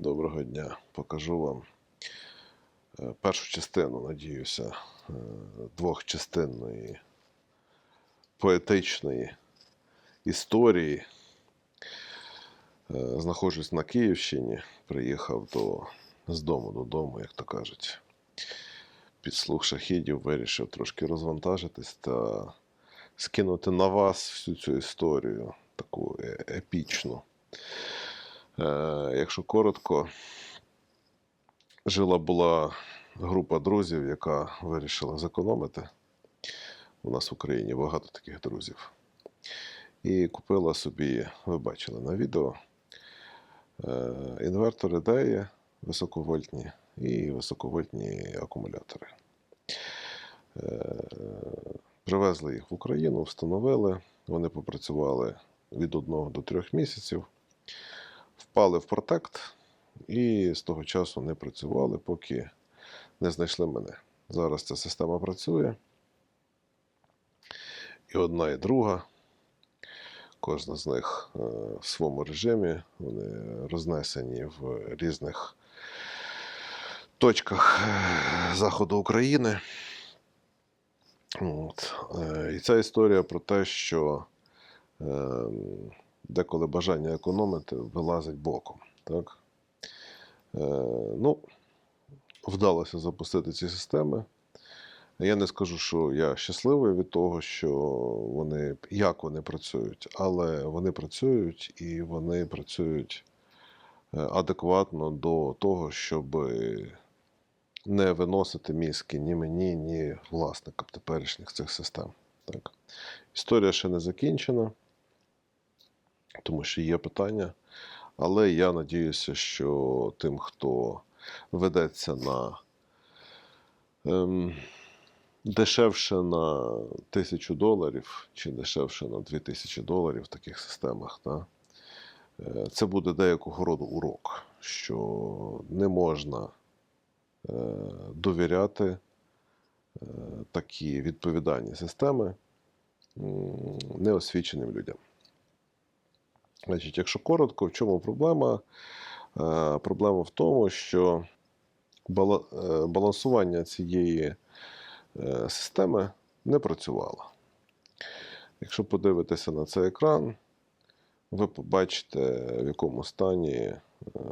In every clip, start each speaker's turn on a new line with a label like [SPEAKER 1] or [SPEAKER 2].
[SPEAKER 1] Доброго дня. Покажу вам е, першу частину, надіюся, е, двохчастинної поетичної історії. Е, Знаходжусь на Київщині, приїхав до, з дому додому, як то кажуть. Під слух шахідів вирішив трошки розвантажитись та скинути на вас всю цю історію, таку епічну. Е, якщо коротко, жила була група друзів, яка вирішила зекономити. У нас в Україні багато таких друзів. І купила собі, ви бачили на відео, е, інвертори DEI високовольтні і високовольтні акумулятори. Е, Привезли їх в Україну, встановили. Вони попрацювали від одного до трьох місяців впали в протект і з того часу не працювали, поки не знайшли мене. Зараз ця система працює. І одна, і друга. Кожна з них е, в своєму режимі. Вони рознесені в різних точках е, заходу України. От. Е, І ця історія про те, що е, деколи бажання економити вилазить боком. Так? Е, ну, вдалося запустити ці системи. Я не скажу, що я щасливий від того, що вони як вони працюють, але вони працюють і вони працюють е, адекватно до того, щоб не виносити мізки ні мені, ні власникам теперішніх цих систем. Так. Історія ще не закінчена тому що є питання. Але я надіюся, що тим, хто ведеться на ем, дешевше на тисячу доларів чи дешевше на дві тисячі доларів в таких системах, та, е, це буде деякого роду урок, що не можна е, довіряти е, такі відповідальні системи м, неосвіченим людям. Значить, якщо коротко, в чому проблема? Е, Проблема в тому, що е, балансування цієї е, системи не працювало. Якщо подивитися на цей екран, ви побачите, в якому стані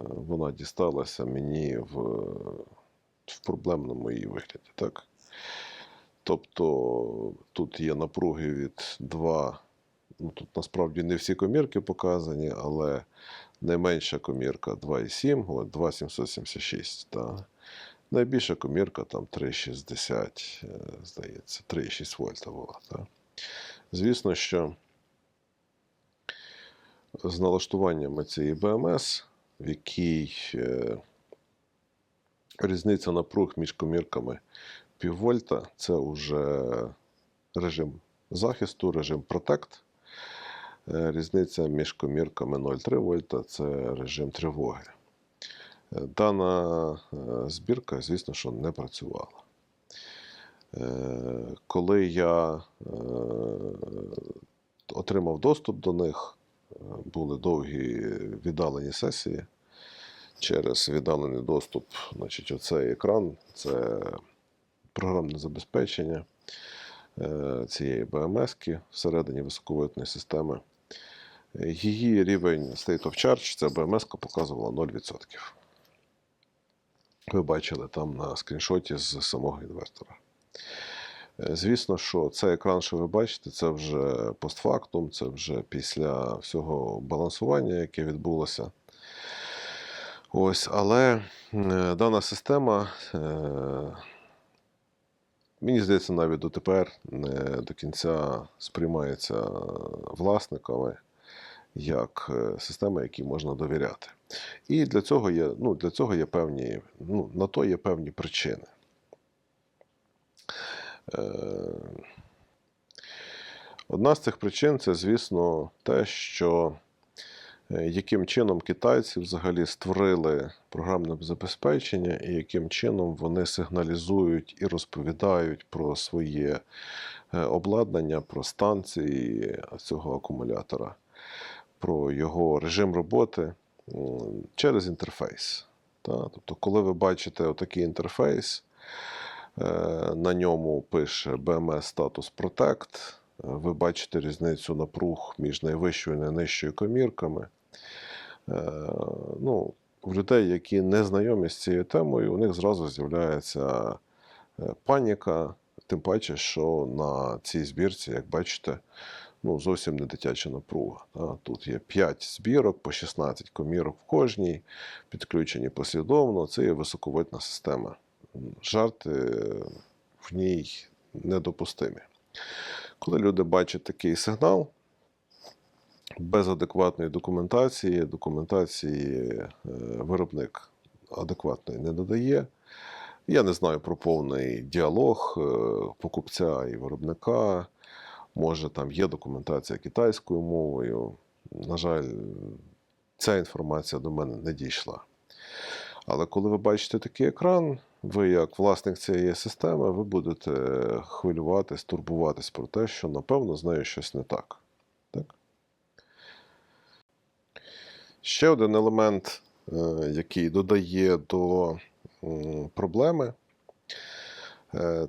[SPEAKER 1] вона дісталася мені в, в проблемному її вигляді. Так? Тобто тут є напруги від 2 ну, тут насправді не всі комірки показані, але найменша комірка 2,7, 2,776. Та. Найбільша комірка там 3,60, е, здається, 3,6 вольта була. Та. Звісно, що з налаштуваннями цієї БМС, в якій е, різниця напруг між комірками піввольта, це вже режим захисту, режим Protect. Е, Різниця між комірками 0,3 вольта це режим тривоги. Е, Дана е, збірка, звісно, що не працювала. Коли я отримав доступ до них, були довгі віддалені сесії. Через віддалений доступ, значить, оцей екран це програмне забезпечення цієї БМС-ки всередині високовольтної системи. Її рівень State of Charge, ця БМС показувала 0%. Ви бачили там на скріншоті з самого інвертора. Е, Звісно, що цей екран, що ви бачите, це вже постфактум, це вже після всього балансування, яке відбулося. Ось, але е, дана система, е, мені здається, навіть дотепер не до кінця сприймається власниками як е, система, якій можна довіряти. І для цього є, ну, для цього є певні, ну, на то є певні причини. Е, Одна з цих причин це, звісно, те, що е, яким чином китайці взагалі створили програмне забезпечення, і яким чином вони сигналізують і розповідають про своє обладнання, про станції цього акумулятора, про його режим роботи, через інтерфейс. Тобто, коли ви бачите отакий інтерфейс, е, на ньому пише BMS Status Protect, е, ви бачите різницю напруг між найвищою і найнижчою комірками. Е, Ну, в людей, які не знайомі з цією темою, у них зразу з'являється паніка, тим паче, що на цій збірці, як бачите, ну, зовсім не дитяча напруга. Тут є 5 збірок по 16 комірок в кожній, підключені послідовно. Це є високовольтна система. Жарти е, в ній недопустимі. Коли люди бачать такий сигнал, без адекватної документації, документації е, виробник адекватної не надає. Я не знаю про повний діалог е, покупця і виробника. Може, там є документація китайською мовою. На жаль, ця інформація до мене не дійшла. Але коли ви бачите такий екран, ви, як власник цієї системи, ви будете хвилюватись, турбуватись про те, що напевно з нею щось не так. так? Ще один елемент, е, який додає до проблеми,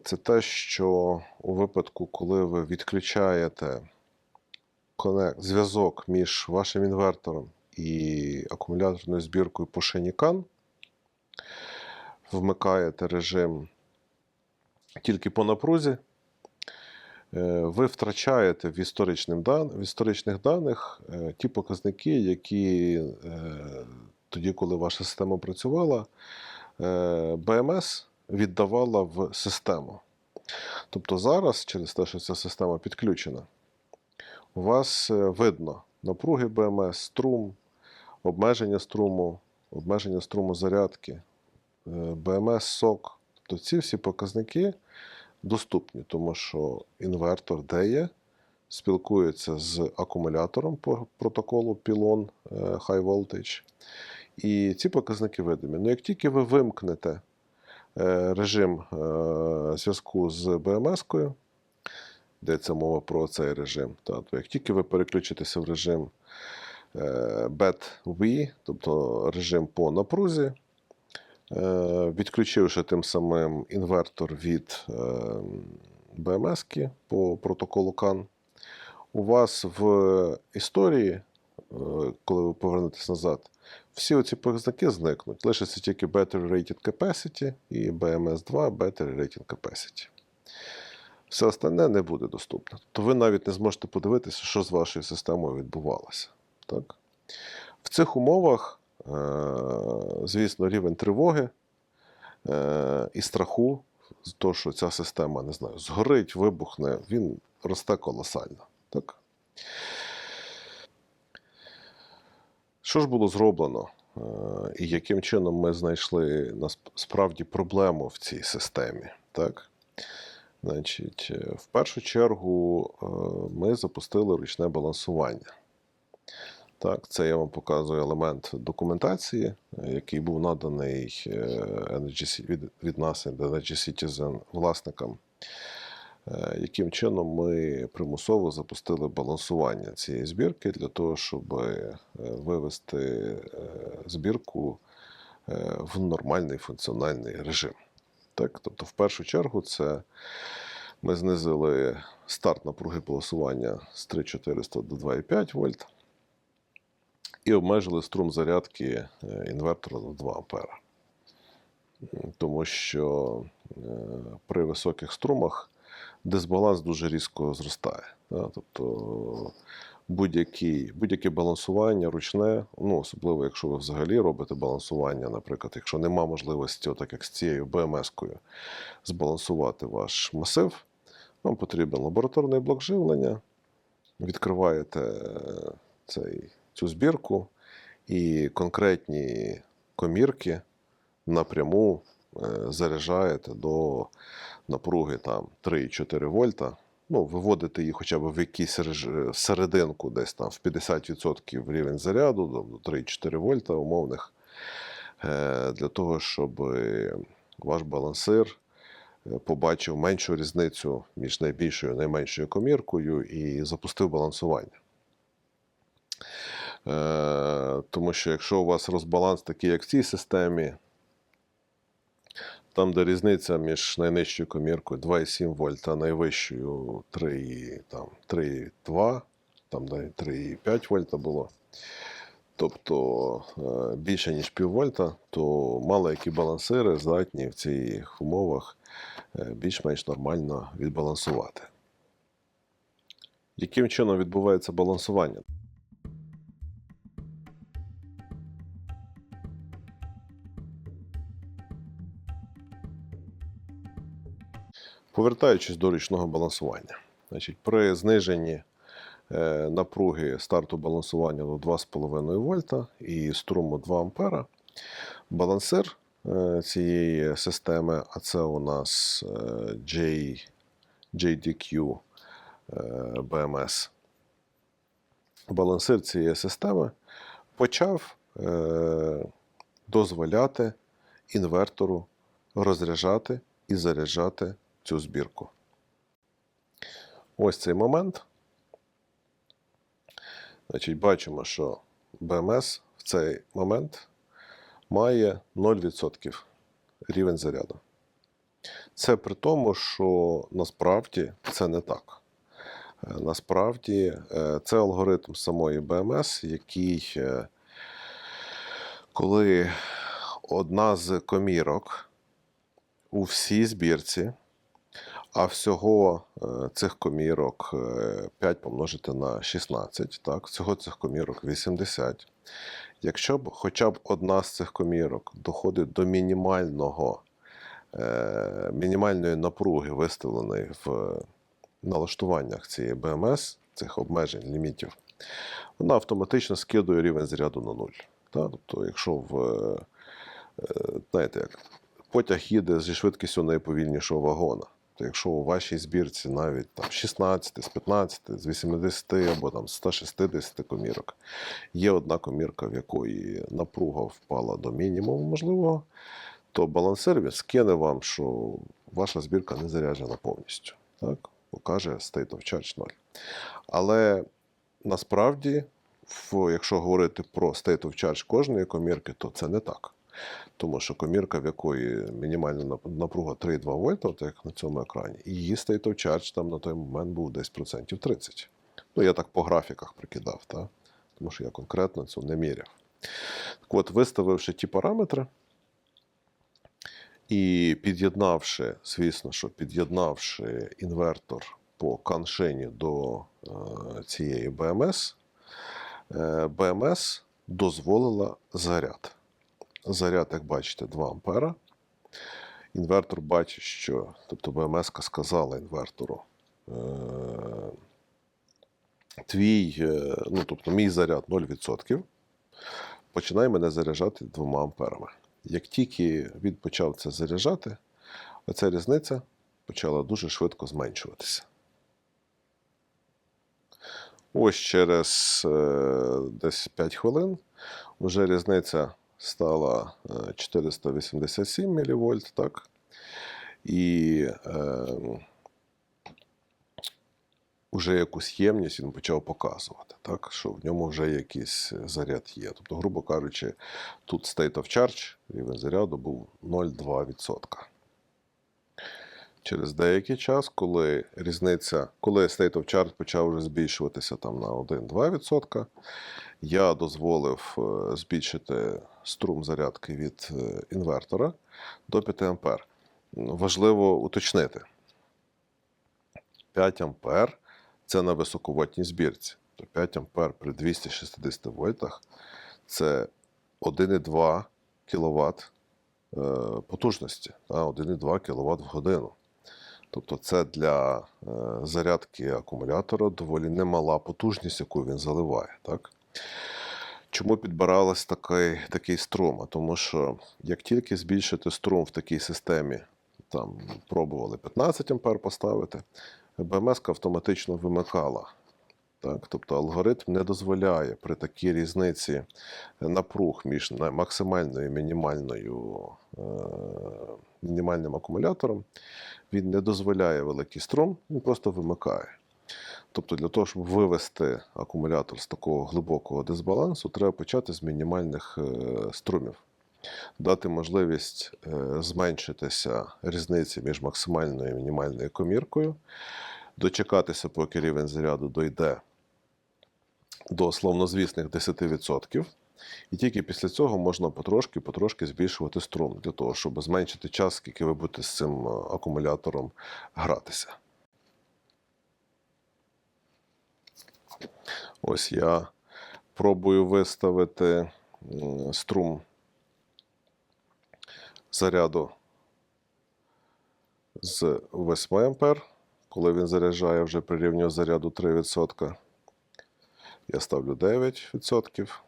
[SPEAKER 1] це те, що у випадку, коли ви відключаєте зв'язок між вашим інвертором і акумуляторною збіркою по CAN, вмикаєте режим тільки по напрузі, е, ви втрачаєте в, дан... в історичних даних е, ті показники, які е, тоді, коли ваша система працювала, е, BMS віддавала в систему. Тобто зараз, через те, що ця система підключена, у вас е, видно напруги BMS, струм, обмеження струму, обмеження струму зарядки, е, BMS, сок. Тобто ці всі показники доступні, тому що інвертор DE спілкується з акумулятором по протоколу Pylon е, High Voltage. І ці показники видимі. Ну, як тільки ви вимкнете е, режим е, зв'язку з BMS-кою, йдеться мова про цей режим, та, то як тільки ви переключитеся в режим е, BET-V, тобто режим по напрузі, е, відключивши тим самим інвертор від е, BMS по протоколу CAN, у вас в історії, е, коли ви повернетесь назад, всі оці показники зникнуть. Лишиться тільки Battery Rated Capacity і BMS2 Battery Rated Capacity. Все остальне не буде доступно. Тобто ви навіть не зможете подивитися, що з вашою системою відбувалося. Так? В цих умовах, е, звісно, рівень тривоги е, і страху, з того, що ця система не знаю, згорить, вибухне, він росте колосально. Так? Що ж було зроблено? е, І яким чином ми знайшли насправді проблему в цій системі? Так? Значить, е, в першу чергу е, ми запустили ручне балансування. Так, це я вам показую елемент документації, який був наданий Energy, від, від нас, Energy Citizen власникам. Е, Яким чином ми примусово запустили балансування цієї збірки для того, щоб е, вивести е, збірку в нормальний функціональний режим. Так? Тобто, в першу чергу, це ми знизили старт напруги балансування з 3400 до 2,5 вольт і обмежили струм зарядки інвертора до 2 ампера. Тому що при високих струмах дисбаланс дуже різко зростає. Тобто будь-яке балансування ручне, ну, особливо якщо ви взагалі робите балансування, наприклад, якщо нема можливості, отак як з цією BMS-кою, збалансувати ваш масив, вам потрібен лабораторний блок живлення, відкриваєте е, цей, цю збірку і конкретні комірки напряму заряджаєте до напруги там 3-4 вольта. Ну, виводите її хоча б в якийсь серединку, десь там в 50% рівень заряду, до 3-4 вольта умовних, е, для того, щоб е, ваш балансир е, побачив меншу різницю між найбільшою і найменшою коміркою і запустив балансування. Е, тому що якщо у вас розбаланс такий, як в цій системі, там, де різниця між найнижчою коміркою 2,7 вольт та найвищою 3, там, 3,2, там 3,5 вольта було. Тобто е, більше ніж пів вольта, то мало які балансири здатні в цих умовах е, більш-менш нормально відбалансувати. Яким чином відбувається балансування? Повертаючись до ручного балансування, значить, при зниженні е, напруги старту балансування до 2,5 вольта і струму 2 ампера, балансир е, цієї системи, а це у нас е, J, JDQ BMS, балансир цієї системи почав дозволяти інвертору розряджати і заряджати цю збірку. Ось цей момент. Значить, бачимо, що BMS в цей момент має 0% рівень заряду. Це при тому, що насправді це не так. Е, Насправді е, це алгоритм самої BMS, який, е, коли одна з комірок у всій збірці, а всього е, цих комірок е, 5 помножити на 16, так, всього цих комірок 80. Якщо б хоча б одна з цих комірок доходить до мінімального, е, мінімальної напруги, виставленої в налаштуваннях цієї BMS, цих обмежень, лімітів, вона автоматично скидує рівень заряду на нуль. Так? Тобто, якщо в, е, е, знаєте, як потяг їде зі швидкістю найповільнішого вагона, то якщо у вашій збірці навіть там 16, з 15, з 80 або там 160 комірок, є одна комірка, в якої напруга впала до мінімуму можливого, то балансир він скине вам, що ваша збірка не заряджена повністю. Так? Покаже state of charge 0. Але насправді, якщо говорити про state of charge кожної комірки, то це не так. Тому що комірка, в якої мінімальна напруга 3,2 вольта, от як на цьому екрані, і її state of charge там на той момент був десь процентів 30. Ну, я так по графіках прикидав, та? тому що я конкретно цю не міряв. Так от, виставивши ті параметри і під'єднавши, звісно, що під'єднавши інвертор по каншині до е, цієї BMS, е, BMS дозволила заряд. Заряд, як бачите, 2 ампера. Інвертор бачить, що, тобто БМС сказала інвертору, е, твій, е, ну, тобто мій заряд 0%, починай мене заряджати 2 амперами. Як тільки він почав це заряджати, оця різниця почала дуже швидко зменшуватися. Ось через е, десь 5 хвилин вже різниця стала е, 487 мВ, так? І е, вже якусь ємність він почав показувати, так? що в ньому вже якийсь заряд є. Тобто, грубо кажучи, тут state of charge, рівень заряду був 0,2%. Через деякий час, коли різниця, коли state of charge почав вже збільшуватися там на 1-2%, я дозволив е, збільшити струм зарядки від е, інвертора до 5 А. Важливо уточнити. 5 А це на високовольтній збірці. То 5 А при 260 вольтах це 1,2 кВт е, потужності, 1,2 кВт в годину. Тобто це для зарядки акумулятора доволі немала потужність, яку він заливає. Так? Чому підбиралась такий, такий струм? Тому що як тільки збільшити струм в такій системі, там пробували 15 А поставити, БМС автоматично вимикала. Так? Тобто алгоритм не дозволяє при такій різниці напруг між максимальною і мінімальною, е, мінімальним акумулятором, він не дозволяє великий струм, він просто вимикає. Тобто, для того, щоб вивести акумулятор з такого глибокого дисбалансу, треба почати з мінімальних е, струмів, дати можливість е, зменшитися різниці між максимальною і мінімальною коміркою, дочекатися, поки рівень заряду дойде до словнозвісних 10%. І тільки після цього можна потрошки-потрошки збільшувати струм для того, щоб зменшити час, скільки ви будете з цим е, акумулятором гратися. Ось я пробую виставити струм заряду з 8 ампер, коли він заряджає вже прирівнює заряду 3%. Я ставлю 9%.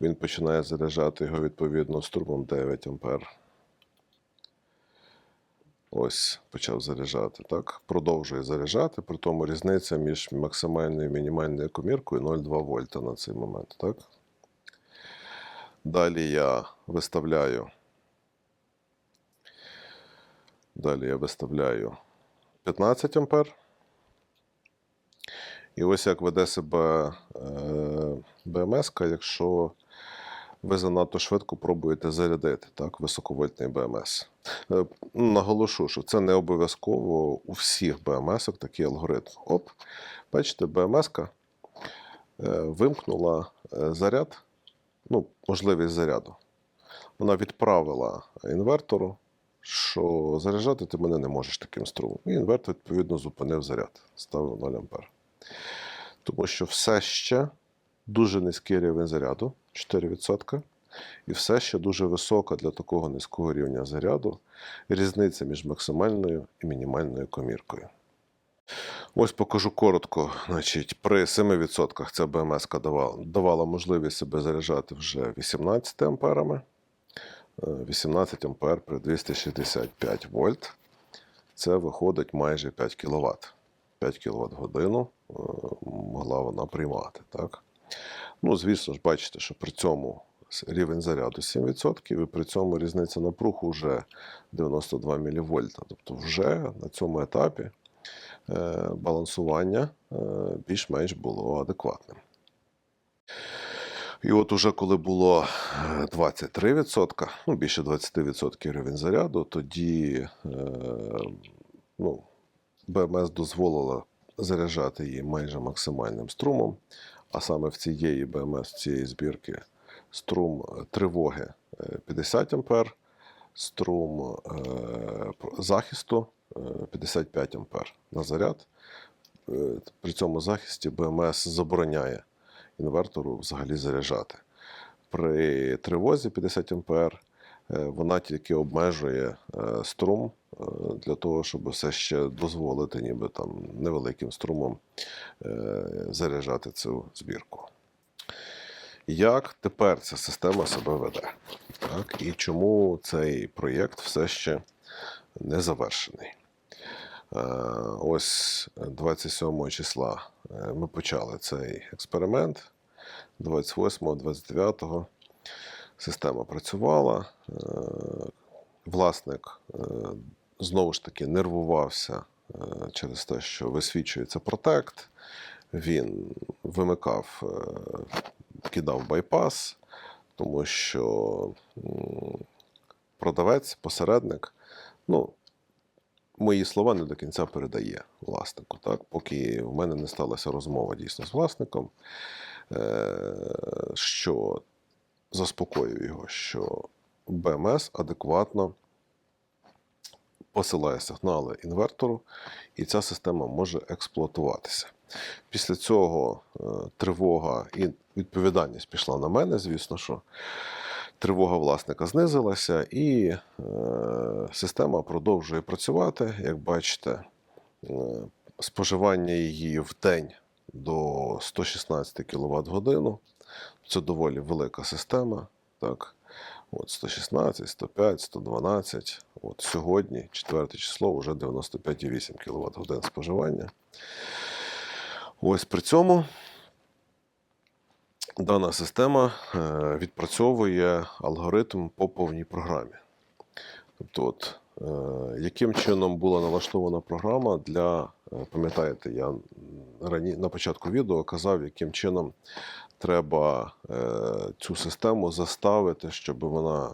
[SPEAKER 1] Він починає заряджати його відповідно струмом 9 ампер. Ось почав заряджати. Так? Продовжує заряджати, при тому різниця між максимальною і мінімальною коміркою 0,2 вольта на цей момент. Так? Далі я виставляю. Далі я виставляю 15 ампер. І ось як веде себе е, БМС, якщо ви занадто швидко пробуєте зарядити так, високовольтний БМС. Е, Наголошу, що це не обов'язково у всіх БМС такий алгоритм. Оп, бачите, БМС вимкнула е, заряд, ну, можливість заряду. Вона відправила інвертору, що заряджати ти мене не можеш таким струмом. І інвертор, відповідно, зупинив заряд, ставив 0 ампер. Тому що все ще дуже низький рівень заряду 4%, і все ще дуже висока для такого низького рівня заряду різниця між максимальною і мінімальною коміркою. Ось покажу коротко. Значить, при 7% ця БМС давала, давала можливість себе заряджати вже 18 амперами. Е, 18 ампер при 265 вольт. Це виходить майже 5 кВт. 5 кВт годину е, могла вона приймати. Так? Ну, звісно ж, бачите, що при цьому рівень заряду 7%, і при цьому різниця напруг вже 92 мВ. Тобто, вже на цьому етапі е, балансування е, більш-менш було адекватним. І от уже коли було е, 23%, ну більше 20% рівень заряду, тоді е, ну, БМС дозволила заряджати її майже максимальним струмом, а саме в цієї БМС, в цієї збірки, струм е, тривоги е, 50 ампер, струм е, захисту е, 55 ампер на заряд. Е, При цьому захисті БМС забороняє інвертору взагалі заряджати. При тривозі 50 ампер е, вона тільки обмежує е, струм е, для того, щоб все ще дозволити ніби там невеликим струмом е, заряджати цю збірку. Як тепер ця система себе веде? Так? І чому цей проєкт все ще не завершений? Е, Ось 27 числа е, ми почали цей експеримент. 28, 29 система працювала. Е, Власник е, знову ж таки нервувався е, через те, що висвічується протект. Він вимикав, кидав байпас, тому що продавець, посередник, ну, мої слова не до кінця передає власнику. Так? Поки в мене не сталася розмова дійсно з власником, що заспокоює його, що БМС адекватно посилає сигнали інвертору, і ця система може експлуатуватися. Після цього е, тривога і відповідальність пішла на мене, звісно, що тривога власника знизилася, і е, система продовжує працювати. Як бачите, е, споживання її в день до 116 кВт годину. Це доволі велика система. Так. От 116, 105, 112. От сьогодні, 4 число, вже 95,8 кВт годин споживання. Ось при цьому дана система е, відпрацьовує алгоритм по повній програмі. Тобто, от, е, яким чином була налаштована програма для е, пам'ятаєте, я на початку відео казав, яким чином треба е, цю систему заставити, щоб вона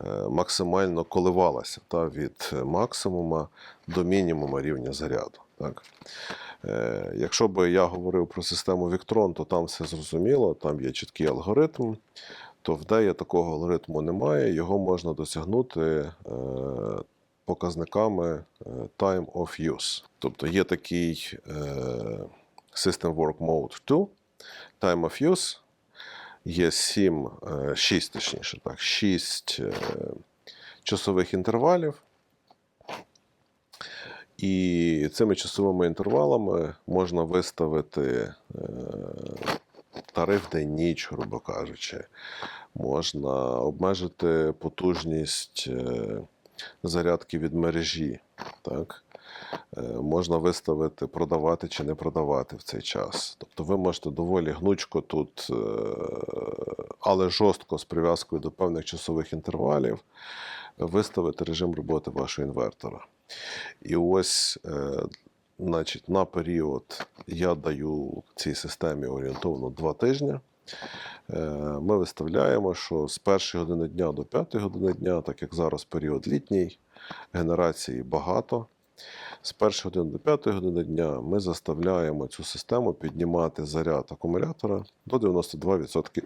[SPEAKER 1] е, максимально коливалася та, від максимума до мінімума рівня заряду. Так? Е, Якщо би я говорив про систему Victron, то там все зрозуміло, там є чіткий алгоритм, то в DEA такого алгоритму немає, його можна досягнути показниками Time of Use. Тобто є такий System Work Mode 2, Time of Use, є 7, 6, точніше, так, 6 часових інтервалів. І цими часовими інтервалами можна виставити е, тариф день-ніч, грубо кажучи. Можна обмежити потужність е, зарядки від мережі. Так? Е, Можна виставити, продавати чи не продавати в цей час. Тобто ви можете доволі гнучко тут, е, але жорстко з прив'язкою до певних часових інтервалів, виставити режим роботи вашого інвертора. І ось, е, значить, на період я даю цій системі орієнтовно 2 тижні. Ми виставляємо, що з першої години дня до п'ятої години дня, так як зараз період літній, генерації багато. З першої години до п'ятої години дня ми заставляємо цю систему піднімати заряд акумулятора до 92%